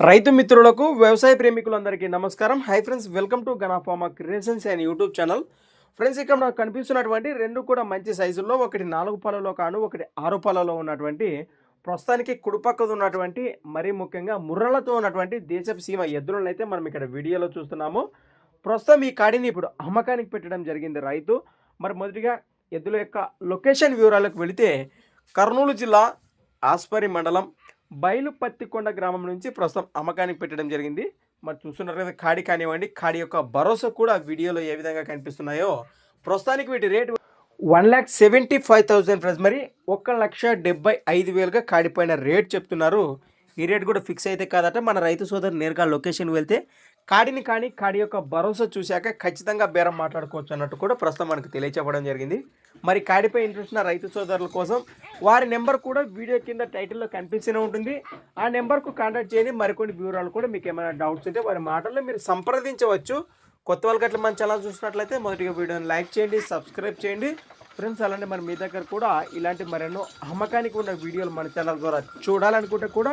రైతు మిత్రులకు వ్యవసాయ ప్రేమికులందరికీ నమస్కారం. Hi friends welcome to గణాఫామా creations and YouTube channel friends ఇక్కడ నాకు కనిపిస్తున్నటువంటి రెండు కూడా మంచి సైజుల్లో ఒకటి నాలుగు పాలలో కాను ఒకటి ఆరు పాలలో ఉన్నటువంటి ప్రస్తుతానికి కుడిపక్కద ఉన్నటువంటి మరీ ముఖ్యంగా ముర్రలతో ఉన్నటువంటి దేశపు సీమ ఎద్దులను అయితే మనం ఇక్కడ వీడియోలో చూస్తున్నాము. ప్రస్తుతం ఈ కాడిని ఇప్పుడు అమ్మకానికి పెట్టడం జరిగింది రైతు. మరి మొదటిగా ఎద్దుల యొక్క లొకేషన్ వివరాలకు వెళితే కర్నూలు జిల్లా ఆస్పరి మండలం బయలుపత్తికొండ గ్రామం నుంచి ప్రస్తుతం అమ్మకానికి పెట్టడం జరిగింది. మరి చూస్తున్నారు కదా కాడి కానివ్వండి కాడి యొక్క భరోసా కూడా వీడియోలో ఏ విధంగా కనిపిస్తున్నాయో. ప్రస్తుతానికి వీటి rate one lakh seventy five thousand friends. మరి ఒక లక్ష డెబ్బై ఐదు వేలుగా కాడిపోయిన రేట్ చెప్తున్నారు. ఈ రేట్ కూడా ఫిక్స్ అయితే కాదట. మన రైతు సోదరు నేరుగా లొకేషన్ వెళ్తే కాడిని కానీ కాడి యొక్క భరోసా చూశాక ఖచ్చితంగా బేరం మాట్లాడుకోవచ్చు అన్నట్టు కూడా ప్రస్తుతం మనకు తెలియచెప్పడం జరిగింది. మరి కాడిపై ఇంట్రెస్ట్ ఉన్న రైతు సోదరుల కోసం వారి నెంబర్ కూడా వీడియో కింద టైటిల్లో కనిపిస్తూనే ఉంటుంది. ఆ నెంబర్కు కాంటాక్ట్ చేయండి. మరికొన్ని వివరాలు కూడా మీకు ఏమైనా డౌట్స్ ఉంటే వారి మాటల్లో మీరు సంప్రదించవచ్చు. కొత్త వాళ్ళకి అట్లా మన ఛానల్ చూసినట్లయితే మొదటిగా వీడియోని లైక్ చేయండి సబ్స్క్రైబ్ చేయండి. ఫ్రెండ్స్ అలానే మరి మీ దగ్గర కూడా ఇలాంటి మరెన్నో అమ్మకానికి ఉన్న వీడియోలు మన ఛానల్ ద్వారా చూడాలనుకుంటే కూడా